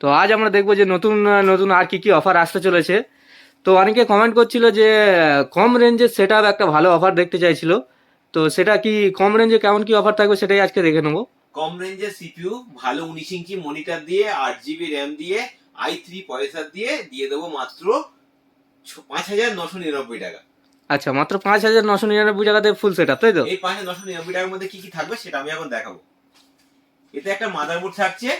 তো আজ আমরা দেখব যে নতুন নতুন আর কি কি অফার আসতে চলেছে। তো অনেকে কমেন্ট করছিল যে কম রেঞ্জের সেট একটা ভালো অফার দেখতে চাইছিল। তো সেটা কি কম রেঞ্জে কেমন কি অফার থাকবে সেটাই আজকে দেখে নেব। কম রেঞ্জের সিপিইউ ভালো উনিশ ইঞ্চি মনিটর দিয়ে আট জিবি র্যাম দিয়ে আই থ্রি প্রসেসর দিয়ে দিয়ে দেবো মাত্র পাঁচ হাজার নশো নিরানব্বই টাকা। আচ্ছা মাত্র পাঁচ হাজার নশো নিরানব্বই টাকাতে ফুল সেট তাই তো? এই পাঁচ হাজার নশো নিরানব্বই টাকার মধ্যে কি কি থাকবে সেটা আমি এখন দেখাবো। এতে একটা মাদারবোর্ড থাকছে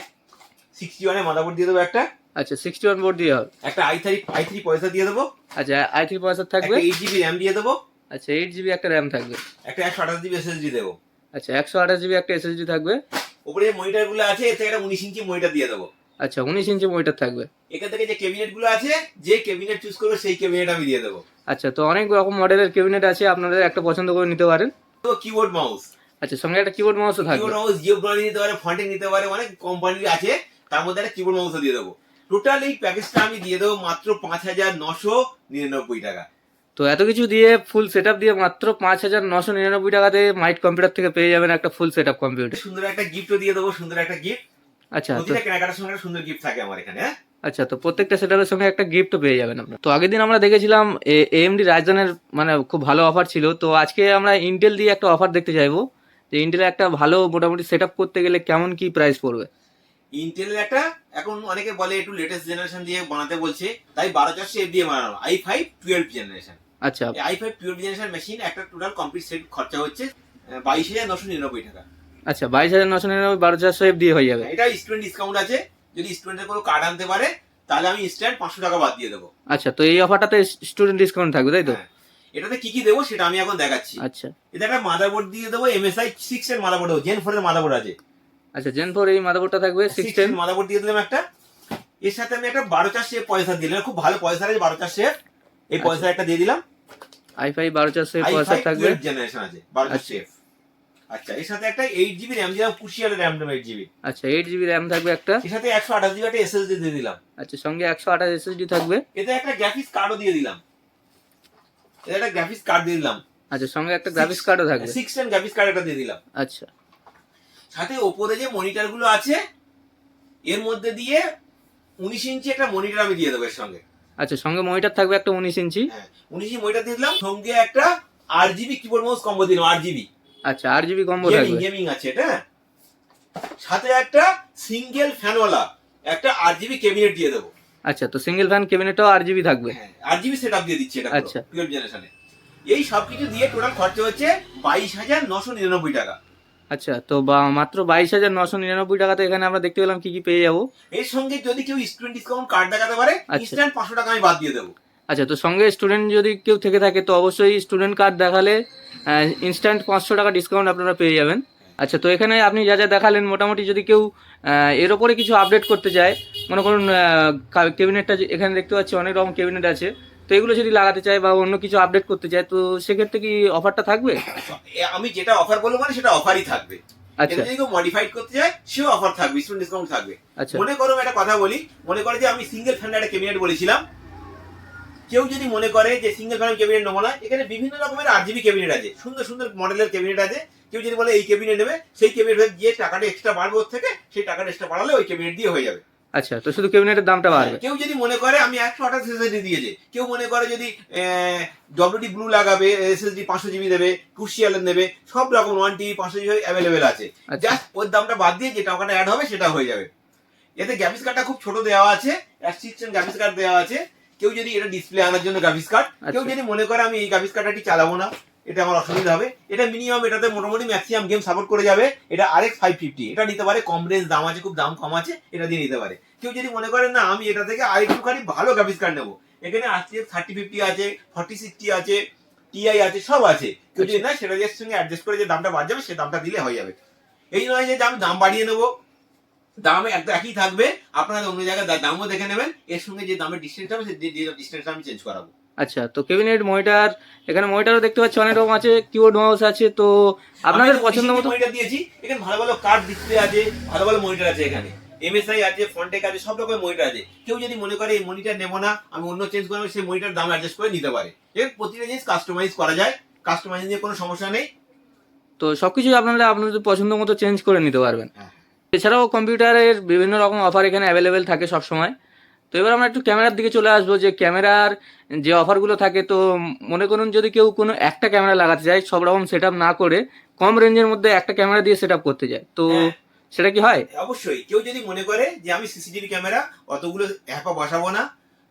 সিক্সটি ওয়ানের মাদারবোর্ড দিয়ে দেবো একটা। আচ্ছা সিক্সটি ওয়ান বোর্ড দিয়ে হবে। একটা I three I three processor দিয়ে দেবো। আচ্ছা আই থ্রি প্রসেসর থাকবে? এইট জিবি র্যাম দিয়ে দেবো। আচ্ছা এইট জিবি একটা র্যাম থাকবে। একটা একশো আঠাশ জিবি এসএসডি দেবো। আচ্ছা একশো আঠাশ জিবি একটা এসএসডি থাকবে। উপরে যে মনিটরগুলো আছে এতে একটা উনিশ ইঞ্চি মনিটর দিয়ে দেবো। আচ্ছা উনিশ ইঞ্চি মনিটর থাকবে। এখান থেকে যে ক্যাবিনেটগুলো আছে যে ক্যাবিনেট চুজ করবে সেই ক্যাবিনেট আমি দিয়ে দেবো। আচ্ছা তো অনেক রকম মডেলের ক্যাবিনেট আছে আপনারা একটা পছন্দ করে নিতে পারেন। তো কিবোর্ড মাউস আচ্ছা সঙ্গে একটা কিবোর্ড মাউসও থাকবে। কিবোর্ড মাউস জিও ব্র্যান্ড নিতে পারে ফন্টে নিতে পারে অনেক কোম্পানির আছে। তার মধ্যে একটা কিবোর্ড মাউসও দিয়ে দেবো। টোটাল এই প্যাকেজটা আমি দিয়ে দেবো মাত্র পাঁচ হাজার নশো নিরানব্বই টাকা। তো এত কিছু দিয়ে ফুল সেট দিয়ে মাত্র পাঁচ হাজার নশো নিরানব্বই টাকাতে মাইট কম্পিউটার থেকে পেয়ে যাবেন একটা ফুল সেট আপ কম্পিউটার সুন্দর একটা গিফটও দিয়ে দেবো সুন্দর একটা গিফট আচ্ছা প্রতিটা কেনাকাটার সঙ্গে একটা সুন্দর গিফট থাকে আমার এখানে হ্যাঁ? আচ্ছা তো প্রত্যেকটা সেটআপের সঙ্গে একটা গিফটও পেয়ে যাবেন আপনারা। তো আগের দিন আমরা দেখেছিলাম এএমডি রাজধানের মানে খুব ভালো অফার ছিল। তো আজকে আমরা ইন্টেল দিয়ে একটা অফার দেখতে চাইব। যে ইন্টেলের একটা ভালো মোটামুটি সেট করতে গেলে কেমন কি প্রাইস পড়বে? ইন্টেলের একটা এখন অনেকে বলে একটু লেটেস্ট জেনারেশন দিয়ে বানাতে বলছে তাই বারো চারশো এফ দিয়ে বানানো আই ফাইভ টুয়েলভ জেনারেশন আচ্ছা। I five twelve generation machine একটা টোটাল কমপ্লিট সেট খরচা হচ্ছে বাইশ হাজার নশো নিরানব্বই টাকা। আচ্ছা বাইশ হাজার নশো নিরানব্বই বারো চারশো এফ দিয়ে হয়ে যাবে। এটা স্টুডেন্ট ডিসকাউন্ট আছে যদি স্টুডেন্টের কোনো কার্ড আনতে পারে তাহলে আমি ইনস্ট্যান্ট পাঁচশো টাকা বাদ দিয়ে দেবো। আচ্ছা তো এই অফারটাতে স্টুডেন্ট ডিসকাউন্ট থাকবে তাই তো? হ্যাঁ। এটাতে কি কি দেবো সেটা আমি এখন দেখাচ্ছি। আচ্ছা। এটা একটা মাদারবোর্ড দিয়ে দেবো এমএসআই সিক্স এর মাদারবোর্ড জেন ফোর এর মাদারবোর্ড আছে। আচ্ছা জেন ফোর এই মাদারবোর্ডটা থাকবে সিক্স সিক্স মাদারবোর্ড দিয়ে দিলাম একটা। এর সাথে আমি একটা বারো চার শেপ পয়সা দিলাম। খুব ভালো পয়সা আছে বারো চার শেপ এই আচ্ছা। পয়সা একটা দিয়ে দিলাম। আই ফাইভ বারো আই পয়সা থাকবে? জেনারেশন আছে বারো চার আচ্ছা। শেপ আচ্ছা এর সাথে একটা এইট জিবি র্যাম দিলাম কুশিয়াল র্যাম দিলাম এইট জিবি আচ্ছা এইট জিবি র্যাম থাকবে একটা। এর সাথে একশো আঠাশ জিবি একটা এসএসডি দিয়ে দিলাম। আচ্ছা সঙ্গে একশো আঠাশ এসএসডি থাকবে। এতে একটা গ্রাফিক্স কার্ডও দিয়ে দিলাম। এতে একটা গ্রাফিক্স কার্ড দিয়ে দিলাম। আচ্ছা সঙ্গে একটা গ্রাফিক্স কার্ডও থাকবে। সিক্স টেন গ্রাফিক্স কার্ড একটা দিয়ে দিলাম। আচ্ছা। সাথে ওপরে যে মনিটরগুলো আছে এর মধ্যে দিয়ে উনিশ ইঞ্চি একটা মনিটর আমি দিয়ে দেবো এর সঙ্গে। আচ্ছা সঙ্গে মনিটর থাকবে একটা উনিশ ইঞ্চি। হ্যাঁ উনিশ ইঞ্চি মনিটর দিয়ে দিলাম সঙ্গে একটা আট জিবি কিবোর্ড মাউস কম্বো দিলাম আট জিবি আচ্ছা আট জিবি কম্বো গেমিং থাকবে। গেমিং আছে এটা হ্যাঁ? সাথে একটা সিঙ্গেল ফ্যানওয়ালা একটা আট জিবি ক্যাবিনেট দিয়ে দেবো। আচ্ছা তো সিঙ্গেল ফ্যান ক্যাবিনেটও আট জিবি থাকবে। হ্যাঁ আট জিবি সেট আপ দিয়ে দিচ্ছি এটা আচ্ছা। টুয়েলভ জেনারেশনে এই সব কিছু দিয়ে টোটাল খরচা হচ্ছে বাইশ হাজার নশো নিরানব্বই টাকা। আচ্ছা তো বা মাত্র বাইশ হাজার নশো নিরানব্বই টাকাতে এখানে আমরা দেখতে পেলাম কি কি পেয়ে যাব। এর সঙ্গে যদি কেউ স্টুডেন্ট ডিসকাউন্ট কার্ড দেখাতে পারে আচ্ছা। ইনস্ট্যান্ট পাঁচশো টাকা আমি বাদ দিয়ে দেবো। আচ্ছা তো সঙ্গে স্টুডেন্ট যদি কেউ থেকে থাকে তো অবশ্যই স্টুডেন্ট কার্ড দেখালে ইনস্ট্যান্ট পাঁচশো টাকা ডিসকাউন্ট আপনারা পেয়ে যাবেন। আচ্ছা তো এখানে আপনি যা যা দেখালেন মোটামুটি যদি কেউ এর ওপরে কিছু আপডেট করতে চায় মনে করুন ক্যাবিনেটটা এখানে দেখতে পাচ্ছি অনেক রকম ক্যাবিনেট আছে। তো এগুলো যদি লাগাতে চায় বা অন্য কিছু আপডেট করতে চায় তো সেক্ষেত্রে কি অফারটা থাকবে? আমি যেটা অফার বলব মানে সেটা অফারই থাকবে। আচ্ছা। যদি কেউ মডিফাইড করতে চায় সেও অফার থাকবে স্টুডেন্ট ডিসকাউন্ট থাকবে। আচ্ছা। মনে করো আমি একটা কথা বলি মনে করে যে আমি সিঙ্গেল ফ্যান একটা ক্যাবিনেট বলেছিলাম। কেউ যদি মনে করে যে সিঙ্গেল ফ্যান ক্যাবিনেট নেব না এখানে বিভিন্ন রকমের আট জিবি ক্যাবিনেট আছে। সুন্দর সুন্দর মডেলের ক্যাবিনেট আছে। কেউ যদি বলে এই ক্যাবিনেট নেবে সেই ক্যাবিনেট যে টাকাটা এক্সট্রা বাড়বে ওর থেকে সেই টাকাটা এক্সট্রা বাড়ালে ওই ক্যাবিনেট দিয়ে হয়ে যাবে। আচ্ছা তো শুধু ক্যাবিনেটের দামটা বাড়বে। কেউ যদি মনে করে আমি একশো আঠাশ এসএসডি দিয়েছে। কেউ মনে করে যদি ডব্লিউডি ব্লু লাগাবে এসএসডি পাঁচশো জিবি দেবে ক্রুশিয়ালের নেবে সব রকম ওয়ান টিবি পাঁচশো জিবি অ্যাভেলেবেল আছে। আচ্ছা। জাস্ট ওর দামটা বাদ দিয়ে যে টাকাটা অ্যাড হবে সেটা হয়ে যাবে। এতে গ্রাফিক্স কার্ডটা খুব ছোট দেওয়া আছে অ্যাসিস্ট্যান্ট গ্রাফিক্স কার্ড দেওয়া আছে। কেউ যদি এটা ডিসপ্লে আনার জন্য গ্রাফিক্স কার্ড কেউ আচ্ছা। যদি মনে করে আমি এই গ্রাফিক্স কার্ডটি চালাবো না? এটা আমার অসুবিধা হবে। এটা মিনিমাম এটাতে মোটামুটি ম্যাক্সিমাম গেম সাপোর্ট করে যাবে। এটা আরেক ফাইভ ফিফটি এটা নিতে পারে কম রেঞ্জ দাম আছে খুব দাম কম আছে এটা দিয়ে নিতে পারে। কেউ যদি মনে করেন না আমি এটা থেকে আরেকটুখানি ভালো গ্রাফিক্স কার্ড নেব। এখানে আজকে থার্টি ফিফটি আছে ফর্টি সিক্সটি আছে টিআই আছে সব আছে। কেউ যদি না সেটা দিয়ে সঙ্গে অ্যাডজাস্ট করে যে দামটা বাদ যাবে সে দামটা দিলে হয়ে যাবে। এই নয় যে আমি দাম বাড়িয়ে নেব। দাম একদম একই থাকবে। আপনারা অন্য জায়গায় দামও দেখে নেবেন। এর সঙ্গে যে দামের ডিস্টেন্স হবে সেই ডিস্টেন্সটা আমি চেঞ্জ করাবো। আচ্ছা তো কেবিনেট মনিটর এখানে মনিটরও দেখতে পাচ্ছি অনেক রকম আছে কিবোর্ড মাউস আছে তো আপনাদের পছন্দ মতো মনিটর দিয়েছি এখানে ভালো ভালো কার্ড ডিসপ্লে আছে ভালো ভালো মনিটর আছে এখানে। এমএসআই আছে ফন্টেক আছে সব রকমের মনিটর আছে। কেউ যদি মনে করে এই মনিটর নেব না আমি অন্য চেঞ্জ করব সেই মনিটর দাম অ্যাডজাস্ট করে নিতে পারে। এর প্রতিটা জিনিস কাস্টমাইজ করা যায় কাস্টমাইজ নিয়ে কোনো সমস্যা নেই। তো সবকিছু আপনারা আপনাদের পছন্দ মতো চেঞ্জ করে নিতে পারবেন। হ্যাঁ। এছাড়াও কম্পিউটারের বিভিন্ন রকম অফার এখানে অ্যাভেলেবেল থাকে সব সময় তো এবার আমরা একটু ক্যামেরার দিকে চলে আসব যে ক্যামেরার যে অফারগুলো থাকে তো মনে করুন যদি কেউ কোনো একটা ক্যামেরা লাগাতে চায় সব রকম সেট না করে কম রেঞ্জের মধ্যে একটা ক্যামেরা দিয়ে সেট করতে যায় তো হ্যাঁ। সেটা কি হয় অবশ্যই কেউ যদি মনে করে যে আমি সিসিটিভি ক্যামেরা অতগুলো অ্যাপা বসাবো না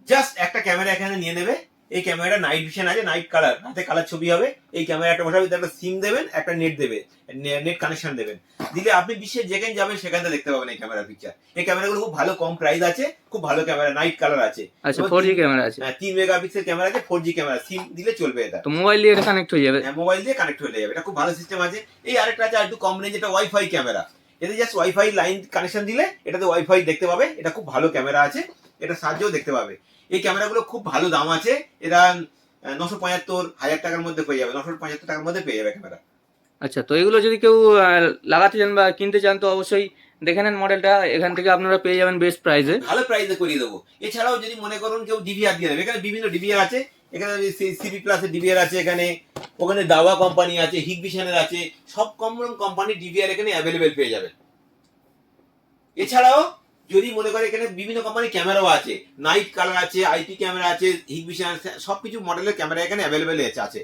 জাস্ট একটা ক্যামেরা এখানে নিয়ে নেবে এই ক্যামেরাটা নাইট ভিশন আছে নাইট কালার রাতে কালার ছবি হবে এই ক্যামেরাটা বসাবে একটা সিম দেবেন একটা নেট দেবে নেট কানেকশন দেবেন। দিলে আপনি বিশ্বের যেখানে যাবেন সেখান দেখতে পাবেন এই ক্যামেরা পিকচার এই ক্যামেরাগুলো খুব ভালো কম প্রাইস আছে খুব ভালো ক্যামেরা নাইট কালার আছে। আচ্ছা এবার ফোর জি তিন- ক্যামেরা আছে। হ্যাঁ, তিন মেগাপিক্সেল ক্যামেরা আছে ফোর জি ক্যামেরা সিম দিলে চলবে এটা। তো মোবাইল দিয়ে কানেক্ট হয়ে যাবে? হ্যাঁ, মোবাইল দিয়ে কানেক্ট হয়ে যাবে এটা খুব ভালো সিস্টেম আছে। এই আরেকটা আছে আর একটু কম রেঞ্জ এটা ওয়াইফাই ক্যামেরা এতে জাস্ট ওয়াইফাই লাইন কানেকশন দিলে এটাতে ওয়াইফাই দেখতে পাবে এটা খুব ভালো ক্যামেরা আছে এটা সাহায্যও দেখতে পাবে। এই ক্যামেরাগুলো খুব ভালো দাম আছে। এরা নশো পঁয়াত্তর হাজার টাকার মধ্যে পেয়ে যাবে নশো পঁচাত্তর টাকার মধ্যে পেয়ে যাবে ক্যামেরা। আচ্ছা তো এগুলো যদি কেউ লাগাতে চান বা কিনতে চান তো অবশ্যই দেখে নেন মডেলটা এখান থেকে আপনারা পেয়ে যাবেন বেস্ট প্রাইসে ভালো প্রাইসে করিয়ে দেবো। এছাড়াও যদি মনে করুন কেউ ডিভিআর দিয়ে দেবে এখানে বিভিন্ন ডিভিআর আছে। এখানে সিবি প্লাসের ডিভিআর আছে এখানে ওখানে দাওয়া কোম্পানি আছে হিগভিশনের আছে সব কম কোম্পানি ডিভিআর এখানে অ্যাভেলেবেল পেয়ে যাবেন। এছাড়াও যদি মনে করে এখানে বিভিন্ন কোম্পানির ক্যামেরাও আছে নাইট কালার আছে আইপি ক্যামেরা আছে হিগভিশন সব কিছু মডেলের ক্যামেরা এখানে অ্যাভেলেবেল আছে।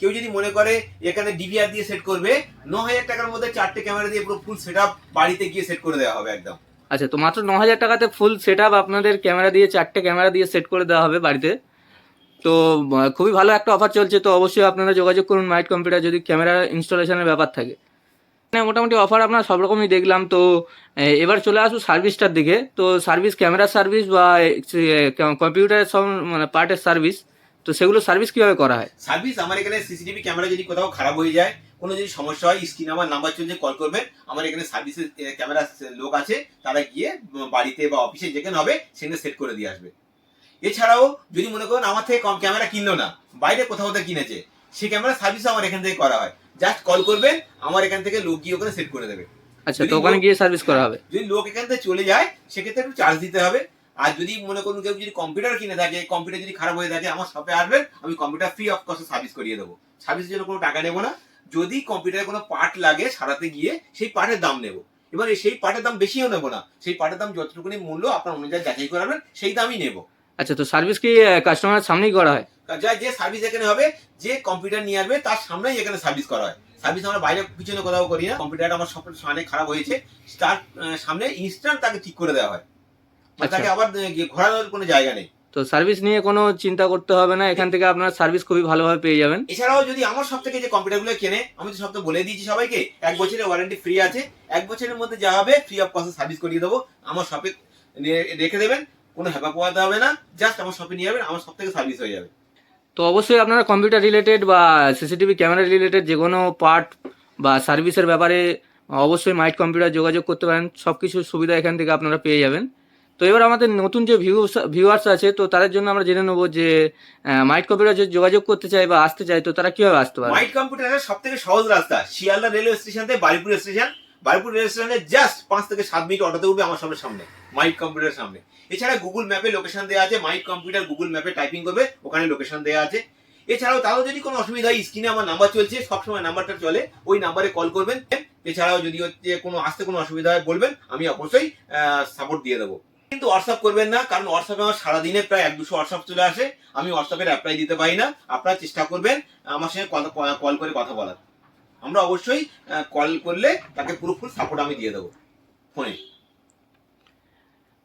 কেউ যদি মনে করে এখানে ডিভিআর দিয়ে সেট করবে ন হাজার টাকার মধ্যে চারটে ক্যামেরা দিয়ে পুরো ফুল সেট বাড়িতে গিয়ে সেট করে দেওয়া হবে একদম। আচ্ছা তো মাত্র ন হাজার টাকাতে ফুল সেট আপনাদের ক্যামেরা দিয়ে চারটে ক্যামেরা দিয়ে সেট করে দেওয়া হবে বাড়িতে। তো খুবই ভালো একটা অফার চলছে, তো অবশ্যই আপনারা যোগাযোগ করুন মাইট কম্পিউটার যদি ক্যামেরা ইনস্টলেশনের ব্যাপার থাকে। মানে মোটামুটি অফার আপনার সব রকমই দেখলাম। তো এবার চলে আসুন সার্ভিসটার দিকে। তো সার্ভিস ক্যামেরা সার্ভিস বা কম্পিউটারের সব মানে পার্টের সার্ভিস তো সেগুলো সার্ভিস কীভাবে করা হয়? সার্ভিস আমার এখানে সিসিটিভি ক্যামেরা যদি কোথাও খারাপ হয়ে যায়, কোনো যদি সমস্যা হয় স্ক্রিন আমার নাম্বার চলছে কল করবেন। আমার এখানে সার্ভিসের ক্যামেরা লোক আছে, তারা গিয়ে বাড়িতে বা অফিসে যেখানে হবে, সেখানে সেট করে দিয়ে আসবে। এছাড়াও, যদি মনে করেন আমার থেকে কম ক্যামেরা কিনলো না, বাইরে কোথাও কিনেছে সেই ক্যামেরা সার্ভিসও আমার এখান থেকে করা হয়। জাস্ট কল করবেন আমার এখান থেকে লোক গিয়ে ওখানে সেট করে দেবে। আচ্ছা তো ওখানে গিয়ে সার্ভিস করা হবে? যদি লোক এখান থেকে চলে যায় সেক্ষেত্রে একটু চার্জ দিতে হবে। আর যদি মনে করুন কেউ যদি কম্পিউটার কিনে থাকে কম্পিউটার যদি খারাপ হয়ে থাকে আমার শপে আসবেন আমি কম্পিউটার ফ্রি অফ কস্টে সার্ভিস করিয়ে দেবো। সার্ভিসের জন্য কোনো টাকা নেব না। যদি কম্পিউটারে কোনো পার্ট লাগে সারাতে গিয়ে সেই পার্টের দাম নেব। এবার সেই পার্টের দাম বেশিও নেব না। সেই পার্টের দাম যতটুকুনি মূল্য আপনার অনুযায়ী যাচাই করাবেন সেই দামই নেব। আচ্ছা তো সার্ভিস কি কাস্টমারের সামনেই করা হয়? যা যে সার্ভিস এখানে হবে যে কম্পিউটার নিয়ে আসবে তার সামনেই এখানে সার্ভিস করা হয়। সার্ভিস আমরা বাইরে পিছনে কোথাও করি না কম্পিউটারটা আমার সব সামনে খারাপ হয়েছে তার সামনে ইনস্ট্যান্ট তাকে ঠিক করে দেওয়া হয়। মানে আচ্ছা। তাকে আবার ঘোরানোর কোনো জায়গা নেই। তো সার্ভিস নিয়ে কোনো চিন্তা করতে হবে না এখান থেকে আপনার সার্ভিস খুবই ভালোভাবে পেয়ে যাবেন। এছাড়াও যদি আমার সব থেকে যে কম্পিউটারগুলো কেনে আমি তো সব তো বলে দিয়েছি সবাইকে এক বছরের ওয়ারেন্টি ফ্রি আছে এক বছরের মধ্যে যা হবে ফ্রি অফ কস্টে সার্ভিস করিয়ে দেবো আমার শপে রেখে দেবেন কোনো হ্যাপা পোয়াতে হবে না জাস্ট আমার শপে নিয়ে যাবেন আমার সব থেকে সার্ভিস হয়ে যাবে। তো অবশ্যই আপনারা কম্পিউটার রিলেটেড বা সিসিটিভি ক্যামেরা রিলেটেড যে কোনো পার্ট বা সার্ভিসের ব্যাপারে অবশ্যই মাইট কম্পিউটার যোগাযোগ করতে পারেন সব কিছু সুবিধা এখান থেকে আপনারা পেয়ে যাবেন। তো এবার আমাদের নতুন যে ভিউ ভিউয়ার্স আছে তো তাদের জন্য আমরা জেনে নেব যে মাইট কম্পিউটার যে যোগাযোগ করতে চায় বা আসতে চায় তো তারা কীভাবে আসতে পারে? মাইট কম্পিউটারের সব থেকে সহজ রাস্তা শিয়ালদা রেলওয়ে স্টেশন থেকে বারিপুর স্টেশন। বারিপুর রেল স্টেশনে জাস্ট পাঁচ থেকে সাত মিনিট অটোতে উঠবে আমার সামনে সামনে মাইট কম্পিউটার সামনে। এছাড়া গুগল ম্যাপে লোকেশন দেওয়া আছে মাইট কম্পিউটার গুগল ম্যাপে টাইপিং করবে, ওখানে লোকেশন দেওয়া আছে। এছাড়াও তারও যদি কোনো অসুবিধা হয় স্ক্রিনে আমার নাম্বার চলছে, সবসময় নাম্বারটা চলে, ওই নাম্বারে কল করবেন। এছাড়াও যদি হচ্ছে কোনো, আসতে কোনো অসুবিধা হয় বলবেন, আমি অবশ্যই সাপোর্ট দিয়ে দেবো। কিন্তু হোয়াটসঅ্যাপ করবেন না, কারণ হোয়াটসঅ্যাপে আমার সারাদিনে প্রায় এক দুশো হোয়াটসঅ্যাপ চলে আসে। আমি হোয়াটসঅ্যাপের অ্যাপ্লাই দিতে পারি না। আপনারা চেষ্টা করবেন আমার সঙ্গে কল করে কথা বলার। আমরা অবশ্যই কল করলে তাকে পুরো ফুল সাপোর্ট আমি দিয়ে দেবো। ফোনে।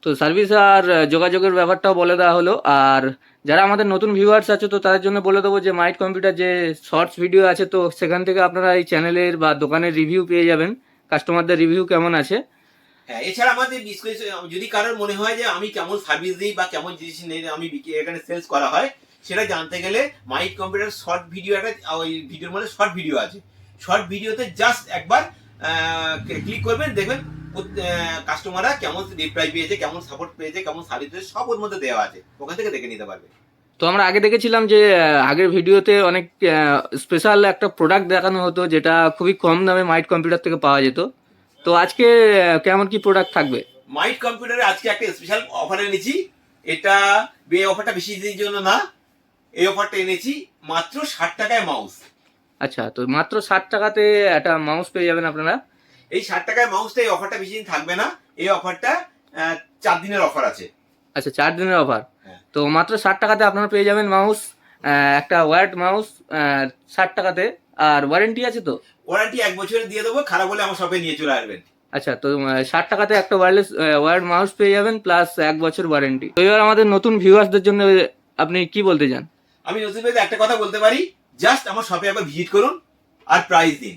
তো সার্ভিস আর যোগাযোগের ব্যাপারটাও বলে দেওয়া হলো। আর যারা আমাদের নতুন ভিউয়ার্স আছে তো তাদের জন্য বলে দেবো যে মাইট কম্পিউটার যে শর্টস ভিডিও আছে তো সেখান থেকে আপনারা এই চ্যানেলের বা দোকানের রিভিউ পেয়ে যাবেন। কাস্টমারদের রিভিউ কেমন আছে? হ্যাঁ এছাড়া আমাদের বিশেষ যদি কারোর মনে হয় যে আমি কেমন সার্ভিস দিই বা কেমন জিনিস নেই আমি বিক্রি- এখানে সেলস করা হয় সেটা জানতে গেলে মাইট কম্পিউটার শর্ট ভিডিও একটা ওই ভিডিওর মধ্যে শর্ট ভিডিও আছে। শর্ট ভিডিওতে জাস্ট একবার ক্লিক করবেন দেখবেন কাস্টমাররা কেমন রিপ্লাই পেয়েছে কেমন সাপোর্ট পেয়েছে কেমন সার্ভিস পেয়েছে সব ওর মধ্যে দেওয়া আছে। ওখান থেকে দেখে নিতে পারবে। তো আমরা আগে দেখেছিলাম যে আগের ভিডিওতে অনেক স্পেশাল একটা প্রোডাক্ট দেখানো হতো যেটা খুবই কম দামে মাইট কম্পিউটার থেকে পাওয়া যেত। তো আজকে কেমন কি প্রোডাক্ট থাকবে? মাইট কম্পিউটারে আজকে একটা স্পেশাল অফার এনেছি। এটা এই অফারটা বেশি দিনের জন্য না। এই অফারটা এনেছি মাত্র ষাট টাকায় মাউস আচ্ছা তো মাত্র ষাট টাকাতে একটা মাউস পেয়ে যাবেন আপনারা। এই ষাট টাকায় মাউসটা এই অফারটা বেশি দিন থাকবে না। এই অফারটা চার দিনের অফার আছে। আচ্ছা চার দিনের অফার হ্যাঁ। তো মাত্র ষাট টাকাতে আপনারা পেয়ে যাবেন মাউস একটা ওয়ার্ড মাউস ষাট টাকাতে। আর ওয়ারেন্টি আছে তো? ওয়ারেন্টি এক বছরের দিয়ে দেবো খারাপ হলে আমার শপে নিয়ে চলে আসবেন। আচ্ছা তো ষাট টাকাতে একটা ওয়্যারলেস ওয়ার্ড মাউস পেয়ে যাবেন প্লাস এক বছর ওয়ারেন্টি তো এবার আমাদের নতুন ভিউয়ার্সদের জন্য আপনি কি বলতে চান? আমি নতুন একটা কথা বলতে পারি। জাস্ট আমার শপে একবার ভিজিট করুন আর প্রাইস দিন।